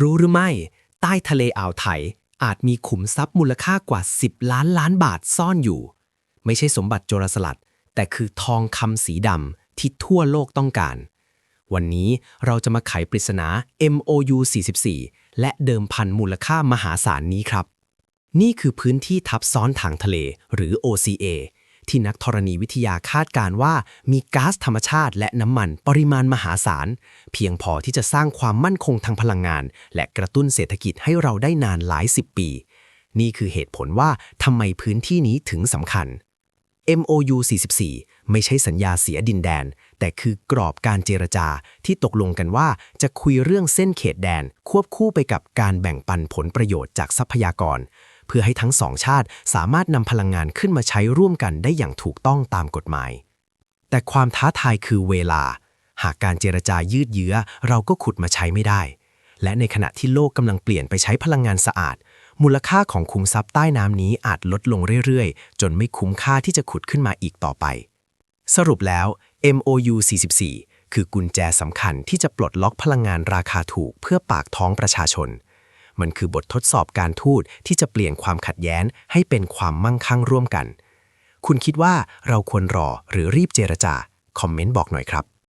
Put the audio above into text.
รู้หรือไม่ ใต้ทะเลอ่าวไทยอาจมีขุมทรัพย์มูลค่ากว่า 10 ล้านล้านบาทซ่อนอยู่ ไม่ใช่สมบัติโจรสลัด แต่คือทองคำสีดำที่ทั่วโลกต้องการ วันนี้เราจะมาไขปริศนา MOU 44 และเดิมพันมูลค่ามหาศาลนี้ครับ นี่คือพื้นที่ทับซ้อนทางทะเลหรือ OCA ที่นักธรณีวิทยาคาดการว่ามีก๊าซธรรมชาติและน้ำมันปริมาณมหาศาล เพียงพอที่จะสร้างความมั่นคงทางพลังงาน และกระตุ้นเศรษฐกิจให้เราได้นานหลายสิบปี นี่คือเหตุผลว่าทำไมพื้นที่นี้ถึงสำคัญ MOU 44 ไม่ใช่สัญญาเสียดินแดน แต่คือกรอบการเจรจาที่ตกลงกันว่าจะคุยเรื่องเส้นเขตแดน ควบคู่ไปกับการแบ่งปันผลประโยชน์จากทรัพยากร เพื่อให้ทั้งสองชาติสามารถนำพลังงานขึ้นมาใช้ร่วมกันได้อย่างถูกต้องตามกฎหมาย แต่ความท้าทายคือเวลา หากการเจรจายืดเยื้อเราก็ขุดมาใช้ไม่ได้ และในขณะที่โลกกำลังเปลี่ยนไปใช้พลังงานสะอาด มูลค่าของคุมทรัพย์ใต้น้ำนี้อาจลดลงเรื่อยๆ จนไม่คุ้มค่าที่จะขุดขึ้นมาอีกต่อไป สรุปแล้ว MOU 44คือกุญแจสำคัญที่จะปลดล็อกพลังงานราคาถูกเพื่อปากท้องประชาชน มันคือบททดสอบการทูตที่จะเปลี่ยนความขัดแย้งให้เป็นความมั่งคั่งร่วมกัน คุณคิดว่าเราควรรอหรือรีบเจรจา คอมเมนต์บอกหน่อยครับ